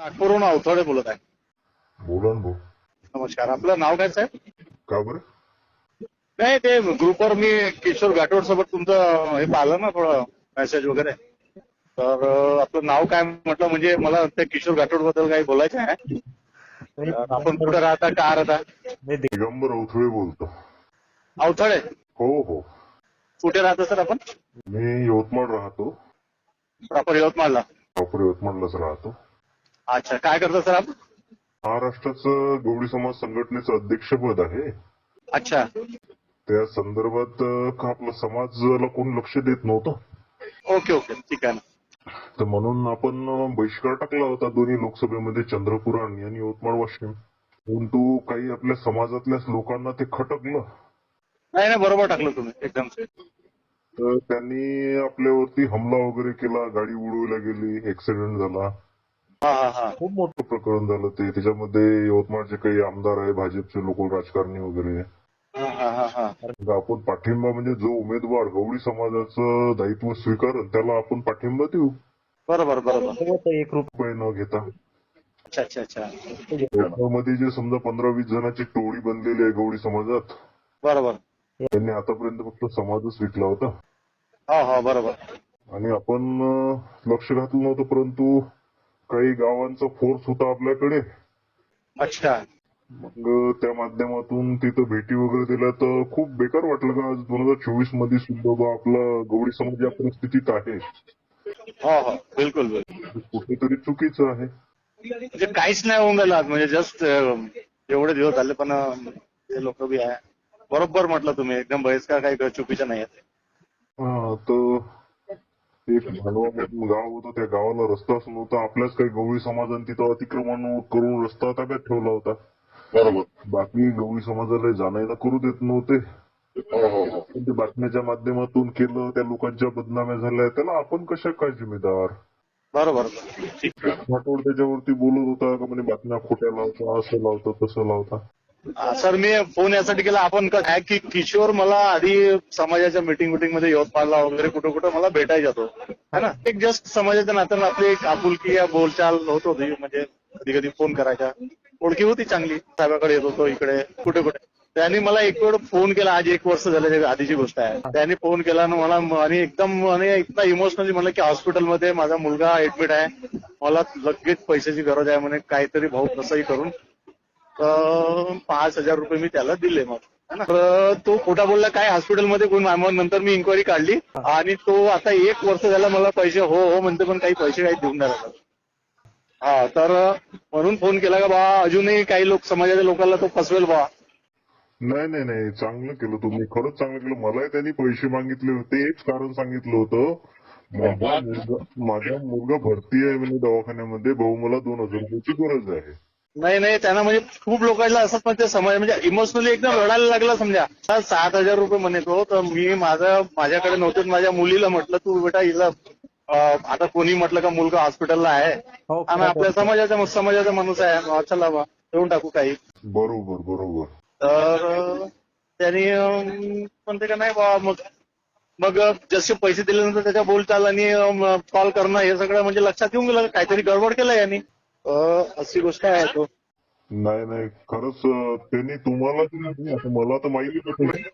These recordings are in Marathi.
नागपूरहून अवथोडे बोलत आहे. बोला ना भाऊ. नमस्कार आपलं नाव काय साहेब? का बरं? नाही ते ग्रुपवर मी किशोर घाटोड सोबत तुमचं हे पाहिलं ना थोडं मेसेज वगैरे. तर अं, आपलं नाव काय म्हटलं म्हणजे मला त्या किशोर घाटोडबद्दल काही बोलायचं आहे. तर आपण कुठे राहता का राहता? दिगंबर अवथळे बोलतो. अवथळे हो हो. कुठे राहता सर आपण? मी यवतमाळ राहतो. प्रॉपर यवतमाळला. प्रॉपर यवतमाळलाच राहतो. अच्छा काय करता सर आपण? महाराष्ट्राचं गवळी समाज संघटनेचं अध्यक्षपद आहे. अच्छा. त्या संदर्भात का आपलं समाजाला कोण लक्ष देत नव्हतं. ओके ओके ठीक आहे ना. तर म्हणून आपण बहिष्कार टाकला होता दोन्ही लोकसभेमध्ये चंद्रपूर आणि यवतमाळ वाशिम. परंतु काही आपल्या समाजातल्याच लोकांना ते खटकलं. नाही नाही बरोबर टाकलं तुम्ही एकदम तर त्यांनी आपल्यावरती हमला वगैरे केला गाडी उडवल्या गेली ऍक्सिडेंट झाला. खूप मोठं प्रकरण झालं ते. त्याच्यामध्ये यवतमाळचे काही आमदार आहे भाजपचे लोक राजकारणी वगैरे. हा हा हा हा. तर आपण पाठिंबा म्हणजे जो उमेदवार गवळी समाजाचं दायित्व स्वीकारेल त्याला आपण पाठिंबा देऊ. बरोबर बरोबर. एक रुपये रुपये न घेता. अच्छा अच्छा अच्छा. यवतमाळमध्ये जे समजा पंधरा वीस जणांची टोळी बनलेली आहे गवळी समाजात बरोबर. त्यांनी आतापर्यंत फक्त समाजच विकला होता. हा हा बरोबर. आणि आपण लक्ष घातलं नव्हतं परंतु काही गावांचा फोर्स होता आपल्याकडे. अच्छा. मग त्या माध्यमातून तिथं भेटी वगैरे दिल्या तर खूप बेकार वाटलं का? आज दोन हजार चोवीसमध्ये सुद्धा बा आपला गवळी समाज या परिस्थितीत आहे. हो हो. बिलकुल बिलकुल. कुठेतरी चुकीचं आहे. म्हणजे काहीच नाही होऊन राहिलं आज. म्हणजे जस्ट एवढे दिवस झाले पण अं, ते लोक बी आहे. बरोबर म्हटलं तुम्ही. एकदम बहिष्कार काही चुकीचं नाही आहे हा, तर मानवा गाव होतं त्या गावाला रस्ताच नव्हता आपल्याच काही गवळी समाजाने तिथं अतिक्रमण करून रस्ता ताब्यात ठेवला होता. बरोबर. बाकी गवळी समाजाला जाणं करू देत नव्हते. पण ते बातम्याच्या माध्यमातून केलं त्या लोकांच्या बदनाम्या झाल्या. त्याला आपण कशा काय जिम्मेदार? बरोबर. राठोड त्याच्यावरती बोलत होता का म्हणे बातम्या खोट्या लावता असं लावता तसं लावता. हा, सर मी फोन यासाठी केला आपण काय की किशोर मला आधी समाजाच्या मीटिंग मिटिंगमध्ये यवतमाळला वगैरे कुठं कुठं मला भेटायचा तो है ना? एक जस्ट समाजाच्या नात्यानं आपली एक आपुलकी या बोलचाल होत होती. म्हणजे कधी कधी फोन करायचा ओळखी होती चांगली. साहेबाकडे येत होतो इकडे कुठे कुठे. त्यांनी मला एक वेळ फोन केला. आज एक वर्ष झालं आधीची गोष्ट आहे. त्यांनी फोन केला आणि मला आणि एकदम आणि इतका इमोशनली म्हणलं की हॉस्पिटलमध्ये माझा मुलगा ऍडमिट आहे. मला लगेच पैशाची गरज आहे म्हणे. काहीतरी भाऊ कसंही करून पाच हजार रुपये मी त्याला दिले मग. तर तो खोटा बोलला काय हॉस्पिटलमध्ये कोण मग नंतर मी इन्क्वायरी काढली. आणि तो आता एक वर्ष झाला मला पैसे हो हो म्हणते पण काही पैसे काही देऊन नाही. हा तर म्हणून फोन केला का बा अजूनही काही लोक समाजाच्या लोकांना तो फसवेल बा. नाही नाही नाही चांगलं केलं तुम्ही. खरंच चांगलं केलं. मलाही त्यांनी पैसे मागितले होते. एक कारण सांगितलं होतं. माझा मुलगा भरती आहे म्हणजे दवाखान्यामध्ये. भाऊ मला दोन हजार रुपयाची गरज आहे. नाही नाही त्यांना म्हणजे खूप लोकांना असं पण ते समाज म्हणजे इमोशनली एकदम रडायला लागला समजा. सात हजार रुपये म्हणे तो तर मी माझं माझ्याकडे नव्हते माझ्या मुलीला म्हटलं तू बेटा हिला आता कोणी म्हटलं का मुलगा हॉस्पिटलला आहे? हो आणि आपल्या समाजाचा समाजाचा माणूस आहे. चला बा देऊन टाकू काही. बरोबर बरोबर. तर त्यांनी अं, म्हणते का नाही बा मग मग जसे पैसे दिल्यानंतर त्याच्या बोलचाल आणि कॉल करणं हे सगळं म्हणजे लक्षात येऊन गेलं. काहीतरी गडबड केलं यांनी. अशी गोष्ट आहे तो. नाही नाही. खरंच त्यांनी तुम्हाला आता मला तर माहिती नव्हतं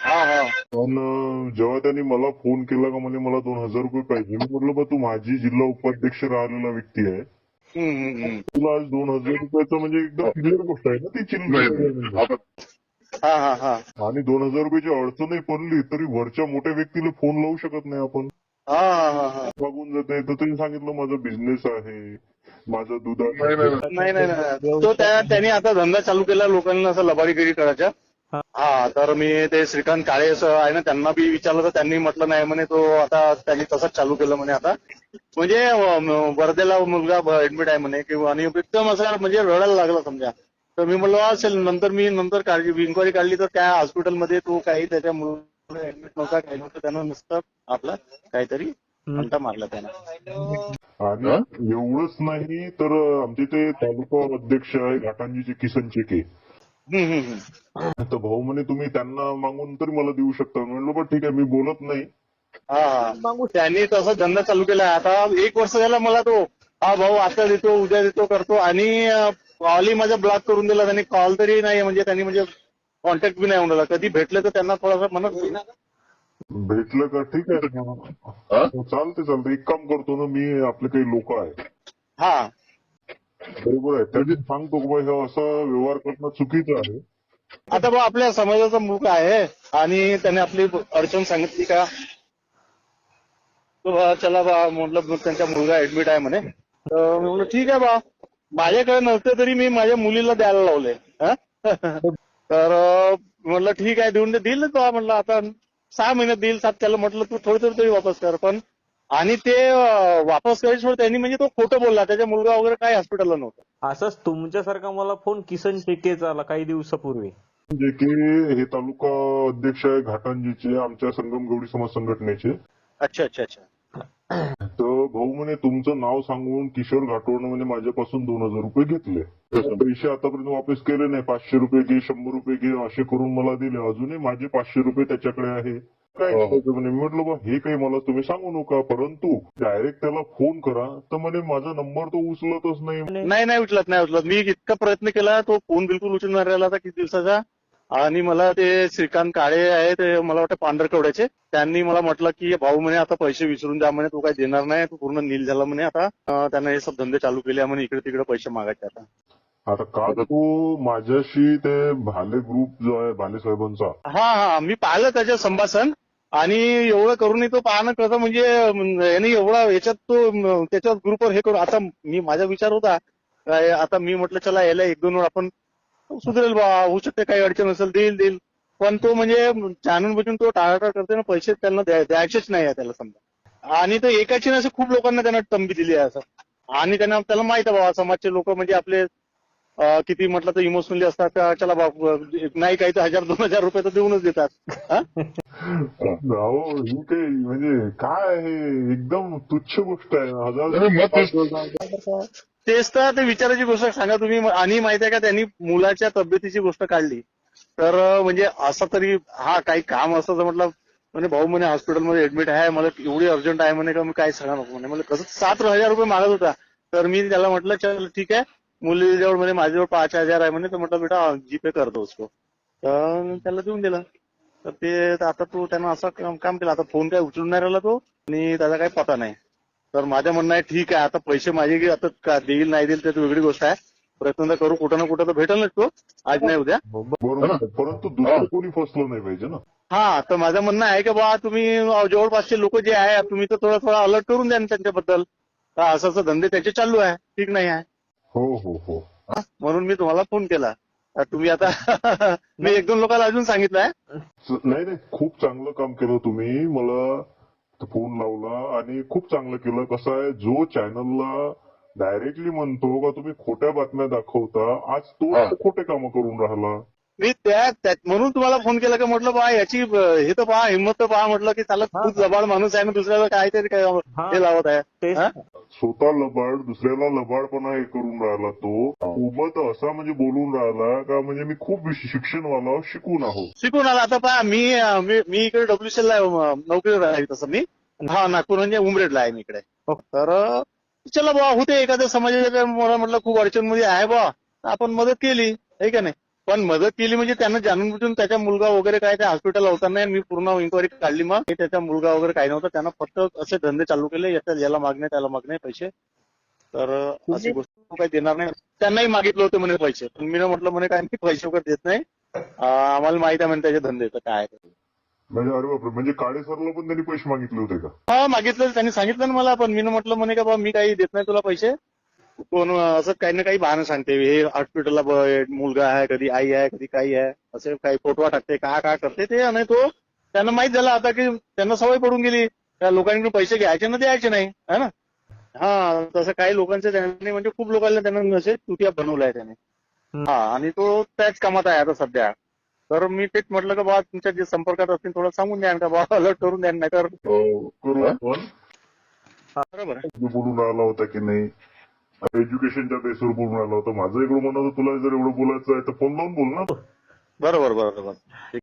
हा हा. पण अं, जेव्हा त्यांनी मला फोन केला का म्हणे मला दोन हजार रुपये पाहिजे. मी म्हटलं बा तू माझी जिल्हा उपाध्यक्ष राहिलेला व्यक्ती आहे. हम्म, हम्म, हम्म. तुला आज दोन हजार रुपयाचं म्हणजे एकदम क्लिअर गोष्ट आहे ना ती चिल्लर हा हा हा. आणि दोन हजार रुपयाची अडचणही पडली तरी वरच्या मोठ्या व्यक्तीला फोन लावू शकत नाही आपण. हा हा हा हा. मागून जाते तर त्यांनी सांगितलं माझा बिझनेस आहे. माझा दुधा नाही नाही नाही. तो त्या त्यांनी आता धंदा चालू केला लोकांना असं लबाडीगिरी करायच्या. हा. हा तर मी ते श्रीकांत काळे असं आहे ना त्यांना बी विचारलं तर त्यांनी म्हटलं नाही म्हणे तो आता त्यांनी तसंच चालू केलं म्हणे आता. म्हणजे अं, वर्धेला मुलगा ऍडमिट आहे म्हणे किंवा आणि एकदम असं म्हणजे रडायला लागला समजा. तर मी म्हणलो असेल नंतर मी नंतर काळजी इन्क्वायरी काढली तर त्या हॉस्पिटलमध्ये तो काही त्याच्या मुलाला ऍडमिट नव्हता काही नव्हतं त्यानं नुसतं आपला काहीतरी घंटा मारला त्यानं. आणि एवढंच नाही तर आमचे ते तालुका अध्यक्ष आहे घाटांजीचे किसन चेके. तर भाऊ म्हणे तुम्ही त्यांना मागून तरी मला देऊ शकता. म्हणलं बा ठीक आहे मी बोलत नाही. हा त्यांनी तसं धंदा चालू केला. आता एक वर्ष झाला मला तो हा भाऊ आता देतो उद्या देतो करतो. आणि कॉलही माझा ब्लॉक करून दिला. त्यांनी कॉल तरी नाही म्हणजे त्यांनी म्हणजे कॉन्टॅक्ट बी नाही होऊन राहिला. कधी भेटलं तर त्यांना थोडासा म्हणत होईल ना भेटलं का? ठीक आहे. हा? चालते चालते एक काम करतो ना मी आपले काही लोक आहे हा. बरोबर आहे. त्यांनी सांगतो की बा हे असा व्यवहार करणं चुकीचं आहे. आता बा आपल्या समाजाचा मुलगा आहे आणि त्याने आपली अडचण सांगितली का? तो बा चला बा म्हटलं त्यांचा मुलगा ऍडमिट आहे म्हणे. तर मी म्हटलं ठीक आहे बा. माझ्याकडे नसते तरी मी माझ्या मुलीला द्यायला लावले. हा? तर म्हटलं ठीक आहे देऊन दे. देईल तो म्हटलं आता सहा महिन्यात देईल सात त्याला म्हटलं तू थोडी थोडी तरी वापस कर. पण आणि ते वापस करायचं त्यांनी म्हणजे तो खोटं बोलला. त्याचा मुलगा वगैरे काही हॉस्पिटलला नव्हता. असंच तुमच्यासारखा मला फोन किसन शेकेचा आला काही दिवसापूर्वी. जे की हे तालुका अध्यक्ष आहे घाटंजीचे आमच्या संगम गवडी समाज संघटनेचे. अच्छा अच्छा अच्छा. तर भाऊ म्हणे तुमचं नाव सांगून किशोर घाटोळनं म्हणे माझ्यापासून दोन हजार रुपये घेतले. पैसे आतापर्यंत वापस केले नाही. पाचशे रुपये घे शंभर रुपये घे असे करून मला दिले. अजूनही माझे पाचशे रुपये त्याच्याकडे आहे. काय करायचं म्हणे? मी म्हटलं बा हे काही मला तुम्ही सांगू नका. परंतु डायरेक्ट त्याला फोन करा. तर म्हणे माझा नंबर तो उचलतच नाही. नाही नाही उचलत नाही उचलत. मी इतका प्रयत्न केला तो फोन बिलकुल उचलून राहिला. होता किती दिवसाचा? आणि मला ते श्रीकांत काळे आहे ते मला वाटतं पांढरकवड्याचे. त्यांनी मला म्हटलं की भाऊ म्हणे आता पैसे विसरून द्या म्हणे तू काही देणार नाही तू पूर्ण नील झाला म्हणे आता. त्यानं हे सब धंदे चालू केले म्हणे इकडे तिकडे पैसे मागायचे आता. आता काल तू माझ्याशी ते भाले ग्रुप जो आहे भाले साहेबांचा? हा हा मी पाहिलं त्याचं संभाषण. आणि एवढं करूनही तो पाहणं कसं म्हणजे यांनी एवढा याच्यात तो अं, त्याच्यावर ग्रुपवर हे करू आता मी माझा विचार होता काय आता मी म्हटलं चला याला एक दोन वेळ आपण सुधरेल बा होऊ शकते काही अडचण असेल देईल देईल. पण तो म्हणजे जाणून बुजून तो टाळाटाळ करते ना पैसे त्यांना द्या- द्यायचेच नाही आहे त्याला समजा. आणि तो एकाची नसे खूप लोकांना त्यांना तंबी दिली आहे असं. आणि त्यांना त्याला माहीत आहे बाबा समाजचे लोक म्हणजे आपले अं, किती म्हटलं तर इमोशनली असतात का चला बाबा नाही काही तर हजार दोन हजार रुपये तर देऊनच देतात. हा? अहो ही काही म्हणजे काय हे एकदम तुच्छ गोष्ट आहे. हजार. तेच तर ते विचाराची गोष्ट सांगा तुम्ही. आणि माहिती आहे का त्यांनी मुलाच्या तब्येतीची गोष्ट काढली. तर म्हणजे असं तरी हा काही काम असतं तर म्हटलं म्हणजे भाऊ म्हणे हॉस्पिटलमध्ये ऍडमिट आहे मला एवढी अर्जंट आहे म्हणे का मी काय सांगा नको म्हणे. मला कसं सात हजार रुपये मागत होता. तर मी त्याला म्हटलं चल ठीक आहे. मुलीजवळ म्हणे माझ्याजवळ पाच हजार आहे म्हणे तर म्हटलं बेटा जीपे करतो उसको. तर त्याला देऊन दिलं. तर ते आता तो त्यानं असं काम काम केलं. आता फोन काय उचलून नाही राहिला तो आणि त्याचा काही पता नाही. तर माझं म्हणणं आहे ठीक आहे आता पैसे माझे की आता का देईल नाही देईल त्याची वेगळी गोष्ट आहे. प्रयत्न तर करू कुठं ना कुठं तर भेटेल तो. आज नाही उद्या. परंतु दुसरं कोणी फसलं नाही पाहिजे ना. हा तर माझं म्हणणं आहे की बा तुम्ही जवळपासचे लोक जे आहे तुम्ही तर थोडा थोडा अलर्ट करून द्या ना त्यांच्याबद्दल. असं असं धंदे त्याचे चालू आहे ठीक नाही आहे. हो हो हो. म्हणून मी तुम्हाला फोन केला. तर तुम्ही आता मी एक दोन लोकांना अजून सांगितलं आहे. नाही नाही खूप चांगलं काम केलं तुम्ही. मला फोन लावला आणि खूप चांगलं केलं. कसं आहे जो चॅनलला डायरेक्टली म्हणतो का तुम्ही खोट्या बातम्या दाखवता आज तो खोटे कामं करून राहिला. मी त्या म्हणून तुम्हाला फोन केला की म्हटलं बा याची हे तर पहा हिंमत तर पहा म्हटलं की त्याला खूप जबाड माणूस आहे ना दुसऱ्याला काहीतरी काय हे. लावत आहे? स्वतः लबाड दुसऱ्याला लबाडपणा हे करून राहिला तो. सोबत असा म्हणजे बोलून राहिला का म्हणजे मी खूप शिक्षणवाला शिकून आहो. शिकून आला. आता पहा मी मी- मी इकडे डब्ल्यूसीएल ला अं, नोकरीला आहे तसं मी. हा नागपूर म्हणजे उमरेडला आहे मी इकडे. हो, तर अं, चला बा होते एखाद्या समाजाच्या मला म्हटलं खूप अडचणमध्ये आहे बा आपण मदत केली आहे का नाही? पण मदत केली म्हणजे त्यानं जाणून बुजून त्याचा मुलगा वगैरे काय त्या हॉस्पिटल होता नाही मी पूर्ण इन्क्वायरी काढली मग. त्याचा मुलगा वगैरे काही नव्हता त्यानं फक्त असे धंदे चालू केले याच्या याला मागणे त्याला मागणे पैसे. तर अशी गोष्ट तो काही देणार नाही. त्यांनाही मागितलं होतं म्हणे पैसे. पण मी म्हटलं म्हणे काय मी पैसे वगैरे देत नाही. आम्हाला माहीत आहे म्हणे त्याचे धंदे तर काय. म्हणजे अरे बापरे म्हणजे काळे सरला पण त्यांनी पैसे मागितले होते का? हा मागितलं त्यांनी सांगितलं ना मला पण मी म्हटलं म्हणे का बा मी काही देत नाही तुला पैसे. कोण असं काही ना काही बहाणं सांगते. हे हॉस्पिटलला मुलगा आहे कधी आई आहे कधी काही आहे. असे काही फोटो टाकते. काय काय करते ते? आणि तो त्यांना माहीत झालं आता की त्यांना सवय पडून गेली. त्या लोकांकडून पैसे घ्यायचे ना द्यायचे नाही. है ना? हा तसं काही लोकांचे त्यांनी म्हणजे खूप लोकांना त्यांना असे तुटिया बनवलाय त्याने. हा आणि तो त्याच कामात आहे आता सध्या. तर मी तेच म्हटलं का बा तुमच्या जे संपर्कात असतील थोडं सांगून द्या का बा अलर्ट करून द्या नाही तर बरोबर आहे. बोलून राहिला होता की नाही? एज्युकेशनच्या बेसवर बोलून राहिला होता. माझं इकडं म्हणणं होतं तुला जर एवढं बोलायचं आहे तर फोन लावून बोल ना. बरोबर बरोबर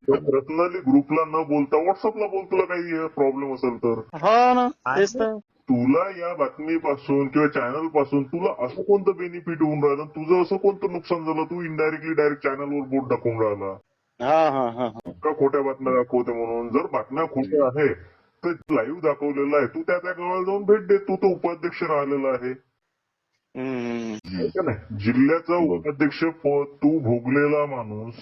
पर्सनली ग्रुपला न बोलता व्हॉट्सअपला बोल तुला काही प्रॉब्लेम असेल तर. हा ना तेच तर. तुला या बातमीपासून किंवा चॅनलपासून तुला असं कोणतं बेनिफिट होऊन राहिलं? तुझं असं कोणतं नुकसान झालं? तू इनडायरेक्टली डायरेक्ट चॅनलवर बोट टाकून राहिला. हा हा हा हा. का खोट्या बातम्या दाखवते म्हणून. जर बातम्या खोट्या आहे तर लाईव्ह दाखवलेलं आहे. तू त्या त्या गावाला जाऊन भेट दे. तू तो उपाध्यक्ष राहिलेला आहे. है जिल्ह्याचा उपाध्यक्ष पद तू भोगलेला माणूस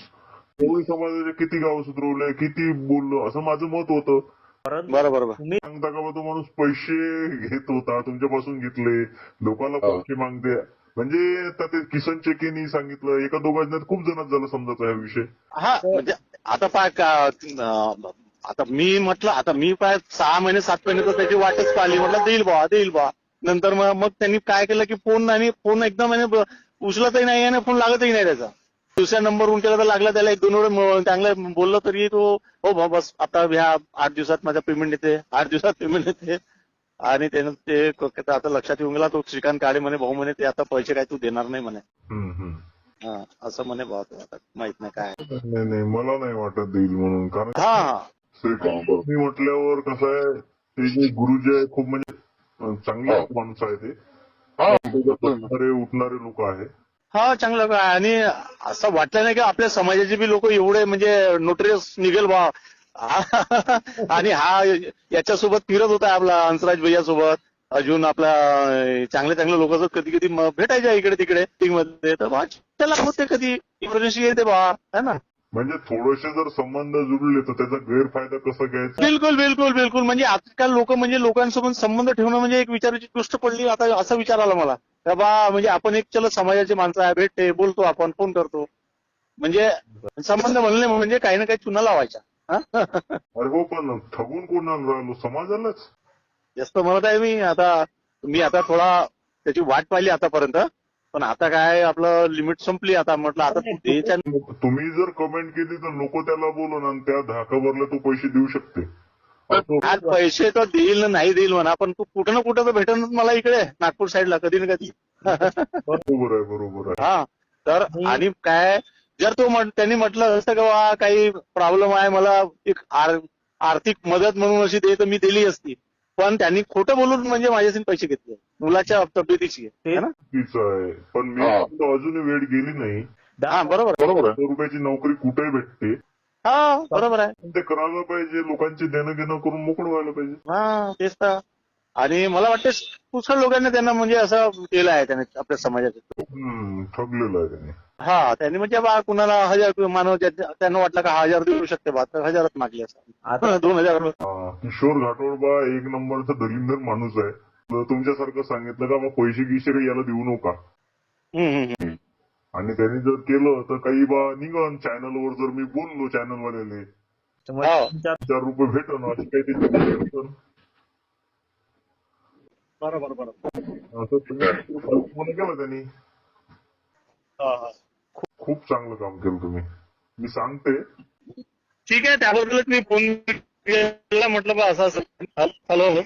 कोळी समाजाचे किती गाव सुधरवले किती बोललो असं माझं मत होतं. बरोबर तुम्ही सांगता का बा तो माणूस पैसे घेत होता तुमच्यापासून घेतले लोकांना. पैसे मागते. म्हणजे आता ते किसन चेकेनी सांगितलं एका दोघांच्यात खूप जणात झालं समजायचा हा विषय. हा म्हणजे आता पाय आता मी म्हटलं आता मी पाय सहा महिने सात महिने तर त्याची वाटच पाहिली. म्हटलं देईल बा देईल बा नंतर मग मग त्यांनी काय केलं की फोन आणि फोन एकदम ना, उचलतही नाही आणि फोन लागतही नाही त्याचा. दुसऱ्या नंबरवरून केला तर लागला त्याला एक दोन वेळ चांगलं बोललं तरी तो हो बस आता ह्या आठ दिवसात माझा पेमेंट येते आठ दिवसात पेमेंट येते आणि त्यानं ते आता लक्षात येऊन गेला तो श्रीकांत काळे म्हणे भाऊ म्हणे ते आता पैसे काय तू देणार नाही म्हणे. हा, असं म्हणे भाऊ आता माहीत नाही काय. नाही नाही मला नाही वाटत देईल म्हणून कारण हा श्रीकांत मी म्हटल्यावर कसं आहे ते जे गुरुजी आहे खूप म्हणजे चांगले माणूस आहे ते. बसणारे उठणारे लोक आहे हा चांगलं काय आणि असं वाटलं नाही की आपल्या समाजाचे बी लोक एवढे म्हणजे नोटरियस निघेल बा. आणि हा याच्यासोबत फिरत होता आपला हंसराज भैया सोबत अजून आपला चांगले चांगले लोक कधी कधी म- भेटायचे इकडे तिकडे मध्ये तर त्याला होते कधी. इमर्जन्सी येते बा. है ना? म्हणजे थोडेसे जर संबंध जुळले तर त्याचा गैरफायदा कसा घ्यायचा? बिलकुल बिलकुल बिलकुल. म्हणजे आजकाल लोक म्हणजे लोकांसोबत संबंध ठेवणं म्हणजे एक विचाराची गोष्ट पडली. आता असा विचार आला मला. का बा म्हणजे आपण एक चलो समाजाचे माणसं आहे भेटते बोलतो आपण फोन करतो. म्हणजे संबंध म्हणले म्हणजे काही ना काही चुना लावायचा? अरे हो पण ठगून कोणाला राहिलो? समाजालाच? जास्त म्हणत आहे मी. आता मी आता थोडा त्याची वाट पाहिली आतापर्यंत. पण आता काय आपलं लिमिट संपली आता म्हटलं आता तू तुम्ही जर कमेंट केली तर लोक त्याला बोलून आणि त्या धाकावरला तो पैसे देऊ शकते. आज पैसे तर देईल ना नाही देईल म्हणा पण तू कुठं ना कुठं तर भेटेल मला इकडे नागपूर साईडला कधी ना कधी. बरोबर आहे बरोबर आहे. हा तर आणि काय जर तो म्हण- त्यांनी म्हटलं असतं का बा काही प्रॉब्लेम आहे मला एक आर- आर्थिक मदत म्हणून अशी दे तर मी दिली असती. पण त्यांनी खोटं बोलून म्हणजे माझ्याशी पैसे घेतले. मुलाच्या तब्येतीची है ना? चुकीचं आहे. पण मी हा. अजूनही वेळ गेली नाही. हा बरोबर बरोबर शंभर रुपयाची नोकरी कुठेही भेटते. हा बरोबर आहे. पण ते करायला पाहिजे लोकांचे देणं घेणं करून मोकळं व्हायला पाहिजे. हा तेच तर. आणि मला वाटतं पुष्कळ लोकांनी त्यांना म्हणजे असं केलं आहे त्याने आपल्या समाजात ठगलेलं आहे त्याने. हा त्यांनी म्हणजे बा कुणाला हजार मानव ज्या- त्यांना वाटलं का हजार देऊ शकते बा तर हजारच मागले असं दोन हजार. हा, किशोर घाटोळबा एक नंबरचा दलिंदर माणूस आहे. तर तुमच्यासारखं सांगितलं का बा पैसे गिसे काही याला देऊ नका. हम्म, हम्म, हम्म. आणि त्यांनी जर केलं तर काही बा निघन चॅनलवर जर मी बोललो चॅनलवाल्याने त्यामुळे हो. चार रुपये भेटन अशी काही त्याची बरोबर बरोबर. असं तुम्ही केलं त्यांनी. हा, हा. खूप चांगलं काम केलं तुम्ही. मी सांगते. ठीक आहे त्याबद्दलच मी फोन केला म्हटलं बा असं असं. Hello hello.